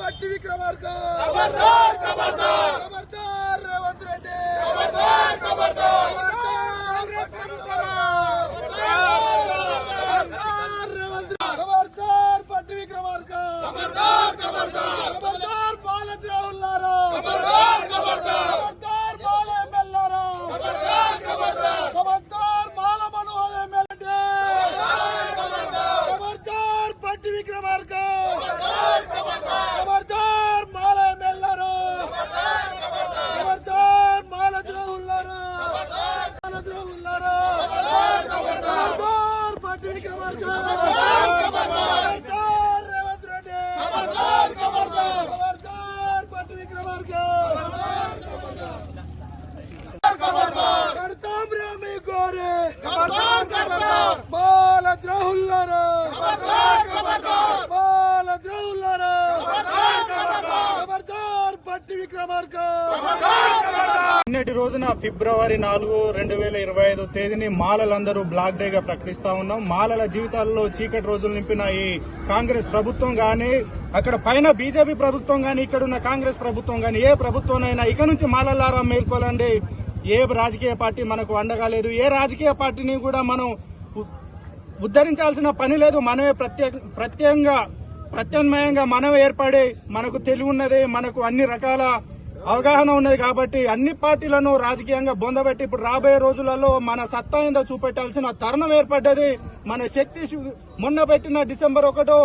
పట్టి విక్రమార్క ఖబర్దార్ ఖబర్దార్ ఖబర్దార్ రేవంత్ రెడ్డి ఖబర్దార్ ఖబర్దార్ ఖబర్దార్ ఖబర్దార్ రేవంత్ రెడ్డి. ఖబర్దార్ పట్టి విక్రమార్క ఖబర్దార్ ఖబర్దార్ ఖబర్దార్ బాలద్రోహులారా ఖబర్దార్ ఖబర్దార్ ఖబర్దార్ బాల ఎమ్మెల్యేలారా ఖబర్దార్ ఖబర్దార్ ఖబర్దార్ బాల మనోహర్ ఎమ్మెల్యే ఖబర్దార్ పట్టి విక్రమార్క ఖబర్దార్ మాల ఎమ్మెల్యేలారా ఖబర్దార్ మాల ద్రోహులారా మాల ద్రోహులారా ఖబర్దార్ పట్టి విక్రమార్క ఖబర్దార్ రేవంత్ రెడ్డి ఖబర్దార్ ఖబర్దార్ ఖబర్దార్ పట్టి విక్రమార్క ఖబర్దార్ కడతాం రా మీ గోరే ఖబర్దార్ ఖబర్దార్ బాల బాల ఖబర్దార్ విక్రమార్క! నిన్నటి రోజున ఫిబ్రవరి నాలుగు రెండు వేల ఇరవై ఐదు తేదీని మాలలందరూ బ్లాక్ డే గా ప్రకటిస్తా ఉన్నాం. మాలల జీవితాల్లో చీకటి రోజులు నింపిన ఈ కాంగ్రెస్ ప్రభుత్వం గాని అక్కడ పైన బీజేపీ ప్రభుత్వం గాని ఇక్కడ ఉన్న కాంగ్రెస్ ప్రభుత్వం గాని ఏ ప్రభుత్వంనైనా ఇక నుంచి మాలలారా మేల్కోలండి. ఏ రాజకీయ పార్టీ మనకు అండగా లేదు ఏ రాజకీయ పార్టీని కూడా మనం ఉద్ధరించాల్సిన పని లేదు. మనమే ప్రత్యేక ప్రత్యేకంగా ప్రత్యామ్నాయంగా మనం ఏర్పడి మనకు తెలివి ఉన్నది మనకు అన్ని రకాల అవగాహన ఉన్నది కాబట్టి అన్ని పార్టీలను రాజకీయంగా బొందబెట్టి ఇప్పుడు రాబోయే రోజులలో మన సత్తా ఏందో చూపెట్టాల్సిన తరుణం ఏర్పడ్డది. మన శక్తి మొన్న పెట్టిన డిసెంబర్ ఒకటో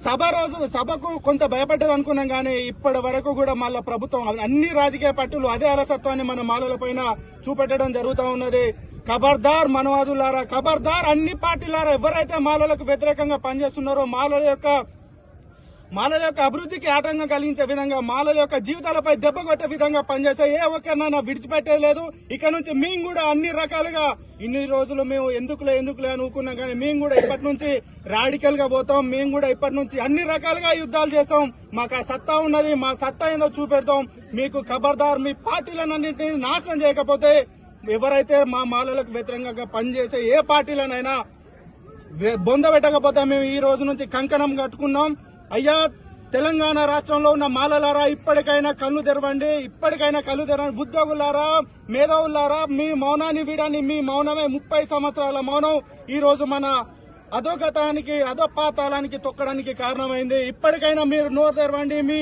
సభ రోజు సభకు కొంత భయపడ్డది అనుకున్నాం కానీ ఇప్పటి వరకు కూడా మళ్ళా ప్రభుత్వం అన్ని రాజకీయ పార్టీలు అదే అలసత్వాన్ని మన మాలల పైన చూపెట్టడం జరుగుతూ ఉన్నది. ఖబర్దార్ మనవాదులారా ఖబర్దార్ అన్ని పార్టీలారా ఎవరైతే మాలలకు వ్యతిరేకంగా పనిచేస్తున్నారో మాలల యొక్క మాలల యొక్క అభివృద్ధికి ఆటంకం కలిగించే విధంగా మాలల యొక్క జీవితాలపై దెబ్బ కొట్టే విధంగా పనిచేస్తే ఏ ఒక్కరినైనా విడిచిపెట్టలేదు. ఇక నుంచి మేము కూడా అన్ని రకాలుగా ఇన్ని రోజులు మేము ఎందుకులే ఎందుకులే అనుకున్నాం కానీ మేము కూడా ఇప్పటి నుంచి రాడికల్గా పోతాం. మేము కూడా ఇప్పటి నుంచి అన్ని రకాలుగా యుద్ధాలు చేస్తాం. మాకు ఆ సత్తా ఉన్నది మా సత్తా ఏందో చూపెడతాం. మీకు ఖబర్దార్ మీ పార్టీలన్నింటినీ నాశనం చేయకపోతే ఎవరైతే మా మాలలకు వ్యతిరేకంగా పనిచేసే ఏ పార్టీలనైనా వే- బొంద పెట్టకపోతే మేము ఈ రోజు నుంచి కంకణం కట్టుకున్నాం. అయ్యా తెలంగాణ రాష్ట్రంలో ఉన్న మాలలారా ఇప్పటికైనా కళ్ళు తెరవండి ఇప్పటికైనా కళ్ళు తెరవండి. ఉద్యోగులారా మేధావులారా మీ మౌనాన్ని వీడని మీ మౌనమే ముప్పై సంవత్సరాల మౌనం. ఈ రోజు మన అధోగతానికి అధోపాతాళానికి తొక్కడానికి కారణమైంది. ఇప్పటికైనా మీరు నోరు తెరవండి మీ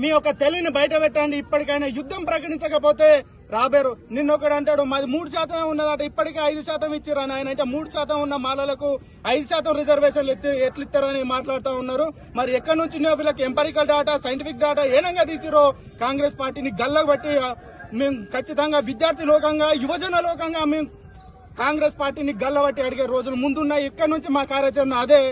మీ యొక్క తెలివిని బయట పెట్టండి. ఇప్పటికైనా యుద్ధం ప్రకటించకపోతే రాబేరు నిన్నొకడు అంటాడు మాది మూడు శాతమే ఉన్నదట ఇప్పటికే ఐదు శాతం ఇచ్చారు ఆయన అంటే మూడు శాతం ఉన్న మాలలకు ఐదు శాతం రిజర్వేషన్లు ఎత్తి ఎట్లిస్తారని మాట్లాడుతూ ఉన్నారు. మరి ఎక్కడి నుంచి వీళ్ళకి ఎంపరికల్ డాటా సైంటిఫిక్ డాటా ఏనంగా తీసిరో కాంగ్రెస్ పార్టీని గల్లబట్టి మేము ఖచ్చితంగా విద్యార్థి లోకంగా యువజన లోకంగా మేము కాంగ్రెస్ పార్టీని గల్లబట్టి అడిగే రోజులు ముందున్నాయి. ఇక్కడి నుంచి మా కార్యాచరణ అదే.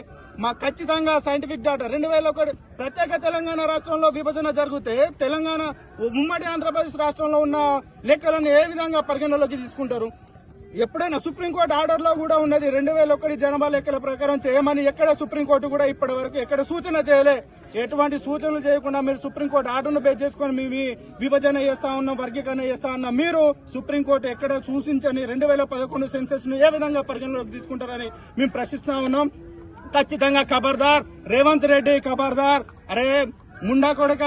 మా ఖచ్చితంగా సైంటిఫిక్ డాటా రెండు వేల ఒకటి ప్రత్యేక తెలంగాణ రాష్ట్రంలో విభజన జరిగితే తెలంగాణ ఉమ్మడి ఆంధ్రప్రదేశ్ రాష్ట్రంలో ఉన్న లెక్కలను ఏ విధంగా పరిగణలోకి తీసుకుంటారు? ఎప్పుడైనా సుప్రీంకోర్టు ఆర్డర్లో కూడా ఉన్నది రెండు వేల ఒకటి జనాభా లెక్కల ప్రకారం చేయమని ఎక్కడ సుప్రీంకోర్టు కూడా ఇప్పటి వరకు ఎక్కడ సూచన చేయలే. ఎటువంటి సూచనలు చేయకుండా మీరు సుప్రీంకోర్టు ఆర్డర్ను బేస్ చేసుకొని మీ విభజన చేస్తా ఉన్నాం వర్గీకరణ చేస్తా ఉన్నాం. మీరు సుప్రీంకోర్టు ఎక్కడ సూచించని రెండు వేల పదకొండు సెన్సెస్ను ఏ విధంగా పరిగణలోకి తీసుకుంటారని మేము ప్రశ్నిస్తా ఉన్నాం. ఖచ్చితంగా ఖబర్దార్. రేవంత్ రెడ్డి ఖబర్దార్. అరే ముండా కొడక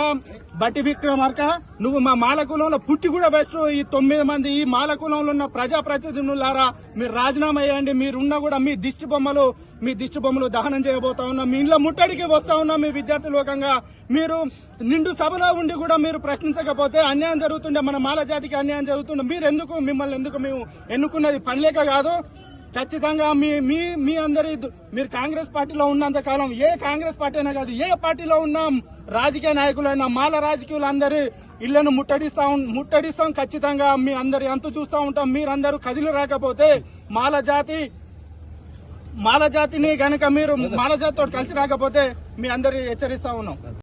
బట్టి విక్రమార్క నువ్వు మా మాలకులంలో పుట్టి కూడా బెస్ట్ ఈ తొమ్మిది మంది ఈ మాలకులంలో ఉన్న ప్రజా ప్రతినిధులారా మీరు రాజీనామా చేయండి మీరున్నా కూడా మీ దిష్టి బొమ్మలు మీ దిష్టి బొమ్మలు దహనం చేయబోతా ఉన్నా. మీ ఇంట్లో ముట్టడికి వస్తా ఉన్నా మీ విద్యార్థి లోకంగా. మీరు నిండు సభలో ఉండి కూడా మీరు ప్రశ్నించకపోతే అన్యాయం జరుగుతుండే మన మాల జాతికి అన్యాయం జరుగుతుండే. మీరు ఎందుకు మిమ్మల్ని ఎందుకు మేము ఎన్నుకున్నది పనిలేక కాదు. ఖచ్చితంగా మీ మీ మీ అందరి మీరు కాంగ్రెస్ పార్టీలో ఉన్నంత కాలం ఏ కాంగ్రెస్ పార్టీ అయినా కాదు ఏ పార్టీలో ఉన్న రాజకీయ నాయకులైనా మాల రాజకీయులందరి ఇళ్ళను ముట్టడిస్తా ఉం- ముట్టడిస్తాం ఖచ్చితంగా. మీ అందరి అంతు చూస్తూ ఉంటాం. మీరందరూ కదిలి రాకపోతే మాల జాతి మాల జాతిని గనక మీరు మాల జాతితో కలిసి రాకపోతే మీ అందరి హెచ్చరిస్తా ఉన్నాం.